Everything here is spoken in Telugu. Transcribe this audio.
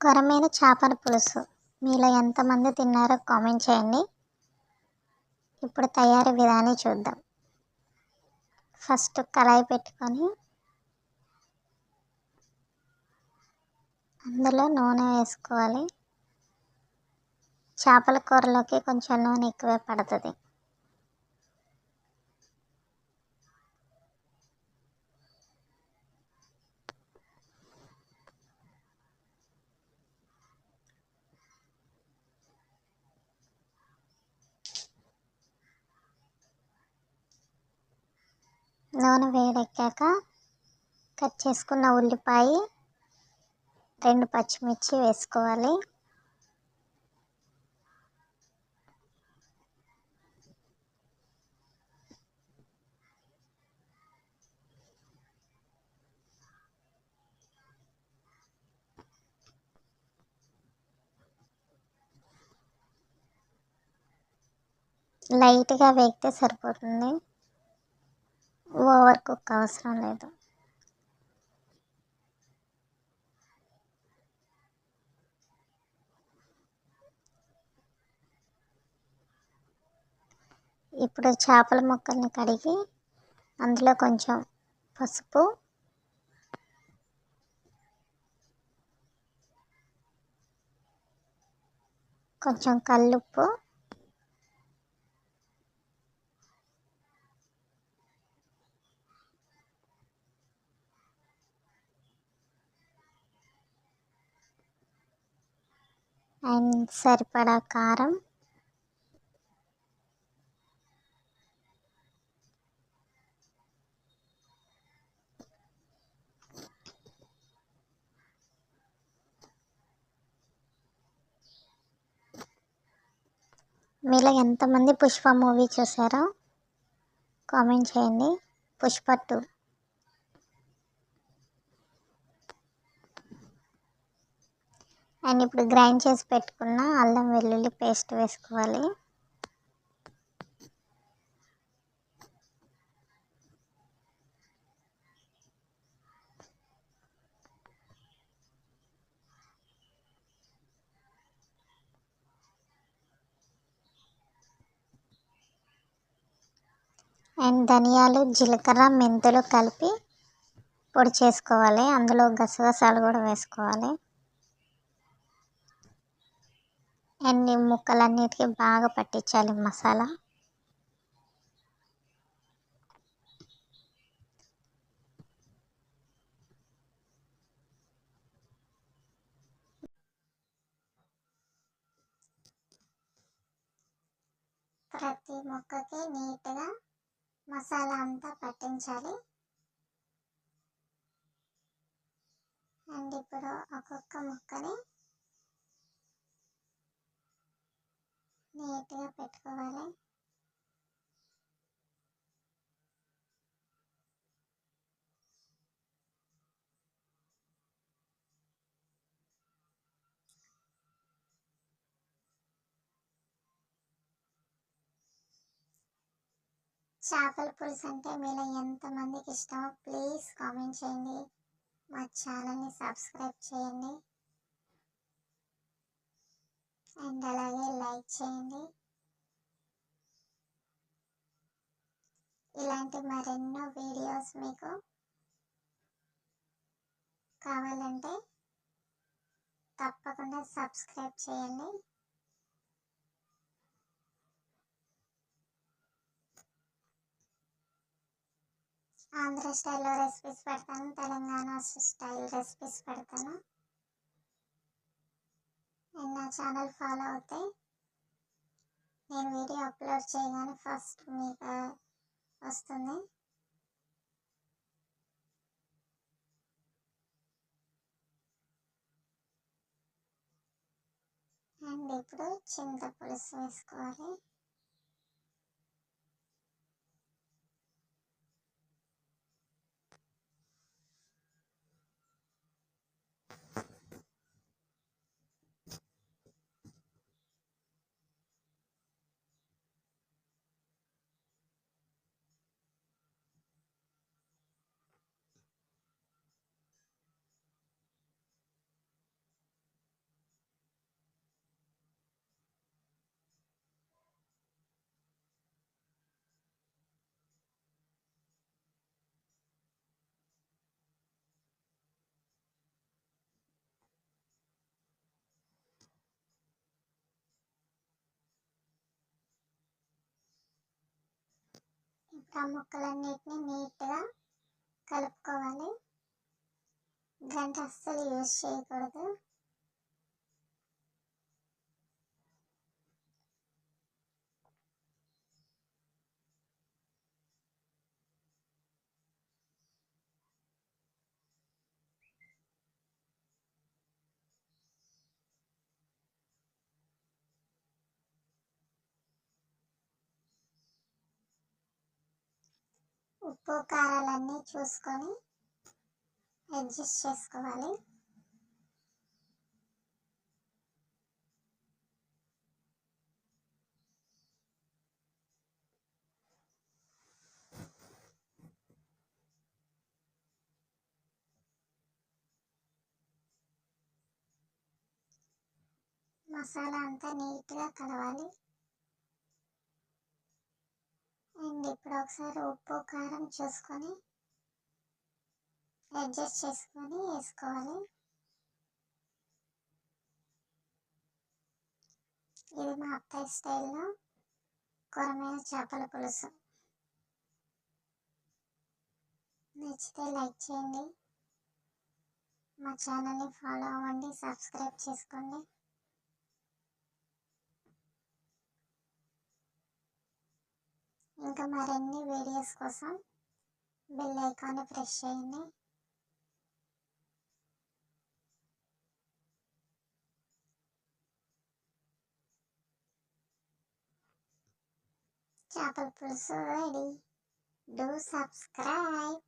కొరమీన చేపల పులుసు. మీలో ఎంతమంది తిన్నారో కామెంట్ చేయండి. ఇప్పుడు తయారీ విధానం చూద్దాం. ఫస్ట్ కళాయి పెట్టుకొని అందులో నూనె వేసుకోవాలి. చేపల కూరలోకి కొంచెం నూనె ఎక్కువే పడుతుంది. నూనె వేడెక్కాక కట్ చేసుకున్న ఉల్లిపాయ రెండు పచ్చిమిర్చి వేసుకోవాలి. లైట్గా వేగితే సరిపోతుంది. ఓవర్ కుక్ అవసరం లేదు. ఇప్పుడు చేపల ముక్కల్ని కడిగి అందులో కొంచెం పసుపు కొంచెం కల్లుప్పు అండ్ సరిపడా కారం. మీలో ఎంతమంది పుష్ప మూవీ చూసారో కామెంట్ చేయండి. పుష్ప టూ. అండ్ ఇప్పుడు గ్రైండ్ చేసి పెట్టుకున్న అల్లం వెల్లుల్లి పేస్ట్ వేసుకోవాలి. అండ్ ధనియాలు జీలకర్ర మెంతులు కలిపి పొడి చేసుకోవాలి. అందులో గసగసాలు కూడా వేసుకోవాలి. అన్ని ముక్కలన్నిటికీ బాగా పట్టించాలి మసాలా. ప్రతి ముక్కకి నీట్గా మసాలా అంతా పట్టించాలి. అండ్ ఇప్పుడు ఒక్కొక్క ముక్కని నీట్గా పెట్టుకోవాలి. చేపల పులుసు అంటే మీలో ఎంతమందికి ఇష్టమో ప్లీజ్ కామెంట్ చేయండి. మా ఛానల్ని సబ్స్క్రైబ్ చేయండి. అండ్ అలాగే లైక్ చేయండి. ఇలాంటి మరెన్నో వీడియోస్ మీకు కావాలంటే తప్పకుండా సబ్స్క్రైబ్ చేయండి. ఆంధ్ర స్టైల్లో రెసిపీస్ పెడతాను తెలంగాణ స్టైల్ రెసిపీస్ పెడతాను. ఛానల్ ఫాలో అవుతే నేను వీడియో అప్లోడ్ చేయగానే ఫస్ట్ మీకు వస్తుంది. అండ్ ఇప్పుడు చింత పులుసు వేసుకోవాలి. ఆ ముక్కలన్నిటిని నీట్గా కలుపుకోవాలి. గంట అస్సలు యూజ్ చేయకూడదు. ఉప్పు కారాలన్నీ చూసుకొని అడ్జస్ట్ చేసుకోవాలి. మసాలా అంతా నీట్గా కలవాలి. అండ్ ఇప్పుడు ఒకసారి ఉప్పు కారం చూసుకొని అడ్జస్ట్ చేసుకొని వేసుకోవాలి. ఇది మా అత్తయ్య స్టైల్లో కూరమైన చేపల పులుసు. నచ్చితే లైక్ చేయండి. మా ఛానల్ని ఫాలో అవ్వండి సబ్స్క్రైబ్ చేసుకోండి. ఇంకా మరిన్ని వీడియోస్ కోసం బెల్ ఐకాన్ ప్రెస్ చేయండి. చేపల పులుసు రెడీ డూ సబ్స్క్రైబ్